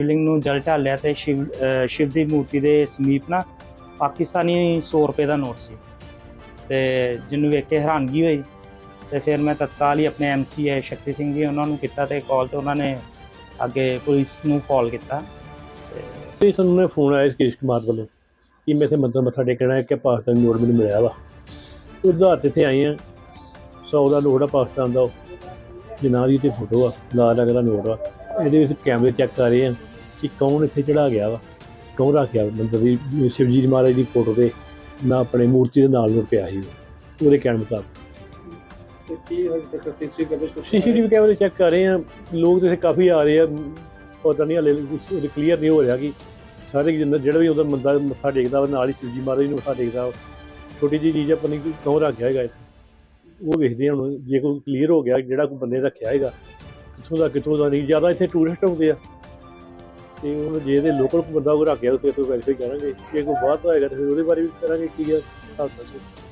Building ਨੂੰ ਜਲ ਢਾਲਿਆ ਤੇ ਸ਼ਿਵ ਸ਼ਿਵ ਦੀ ਮੂਰਤੀ ਦੇ ਸਮੀਪ ਨਾ ਪਾਕਿਸਤਾਨੀ 100 ਰੁਪਏ ਦਾ ਨੋਟ ਸੀ। ਤੇ ਜਿਹਨੂੰ ਵੇਖ ਕੇ ਹੈਰਾਨਗੀ ਹੋਈ ਤੇ ਫਿਰ ਮੈਂ ਤਤਕਾਲ ਹੀ ਆਪਣੇ ਐਮਸੀਏ ਸ਼ਕਤੀ ਸਿੰਘ ਜੀ ਉਹਨਾਂ ਨੂੰ ਕੀਤਾ ਤੇ ਕਾਲ ਤੇ ਉਹਨਾਂ ਨੇ ਅੱਗੇ ਪੁਲਿਸ ਨੂੰ ਕਾਲ ਕੀਤਾ। ਤੇ ਸਾਨੂੰ ਨੇ ਫੋਨ ਆਇਆ ਕੇਸ਼ ਕੁਮਾਰ ਵੱਲੋਂ ਕਿ ਮੈਂ ਇੱਥੇ ਮੰਦਰ ਮੱਥਾ ਟੇਕਣਾ ਹੈ ਕਿ ਪਾਕਿਸਤਾਨੀ ਨੋਟ ਮੈਨੂੰ ਮਿਲਿਆ ਵਾ। ਉਧਾਰ ਤੇ ਇੱਥੇ ਆਏ ਆ। 100 ਦਾ ਨੋਟ ਆ ਪਾਕਿਸਤਾਨ ਦਾ। ਉਹ ਜਨਾਬ ਜੀ ਤੇ ਫੋਟੋ ਆ, ਲਾਲ ਰੰਗ ਦਾ ਨੋਟ ਆ। ਇਹਦੇ ਵਿੱਚ ਕੈਮਰੇ ਚੈੱਕ ਕਰ ਰਹੇ ਆ। ਕਿ ਕੌਣ ਇੱਥੇ ਚੜਾ ਗਿਆ ਵਾ? ਕੌਣ ਰੱਖ ਗਿਆ? ਮੰਦਰ ਦੀ ਸ਼ਿਵਜੀ ਮਹਾਰਾਜ ਦੀ ਫੋਟੋ ਤੇ ਨਾ ਆਪਣੇ ਮੂਰਤੀ ਦੇ ਨਾਲ ਨੋਟ ਪਿਆ ਸੀ। ਉਹ। ਉਹਦੇ ਕਹਿਣ ਮੁਤਾਬਕ। ਸੀਸੀਟੀਵੀ ਕੈਮਰੇ ਚੈੱਕ ਕਰ ਰਹੇ ਆ ਲੋਕ ਤੇ ਕਾਫੀ ਆ ਰਹੇ ਆ। ਪਤਾ ਨਹੀਂ ਹਲੇ ਕੁਝ ਕਲੀਅਰ ਨਹੀਂ ਹੋ ਰਿਹਾ ਕਿ ਸਾਰੇ ਜਿੰਨਾ ਜਿਹੜਾ ਵੀ ਉਹਦਾ ਮੰਦਾ ਮੱਥਾ ਟੇਕਦਾ ਨਾਲ ਹੀ ਸ਼ਿਵਜੀ ਮਹਾਰਾਜ ਨੂੰ ਮੱਥਾ ਟੇਕਦਾ। ਛੋਟੀ ਜਿਹੀ ਚੀਜ਼ ਆਪਾਂ ਨਹੀਂ ਕੌਣ ਰੱਖ ਗਿਆ ਹੈਗਾ ਉਹ ਵੇਖਦੇ ਆ ਹੁਣ। ਜੇ ਕੋਈ ਕਲੀਅਰ ਹੋ ਗਿਆ ਜਿਹੜਾ ਕੋਈ ਬੰਦੇ ਰੱਖਿਆ ਹੈਗਾ ਕਿੱਥੋਂ ਦਾ ਕਿੱਥੋਂ ਦਾ ਨਹੀਂ। ਜ਼ਿਆਦਾ ਇੱਥੇ ਟੂਰਿਸਟ ਆਉਂਦੇ ਆ। ਤੇ ਹੁਣ ਜੇ ਇਹਦੇ ਲੋਕਲ ਬੰਦਾ ਕੋਈ ਰੱਖ ਗਿਆ, ਫਿਰ ਕੋਈ ਵੈਰੀਫਾਈ ਕਰਾਂਗੇ ਜੇ ਕੋਈ ਬਾਹਰ ਤੋਂ ਹੈਗਾ ਤਾਂ ਫਿਰ ਉਹਦੇ ਬਾਰੇ ਵੀ ਕਰਾਂਗੇ ਕੀ ਆ ਹਿਸਾਬ ਕਿਤਾਬ।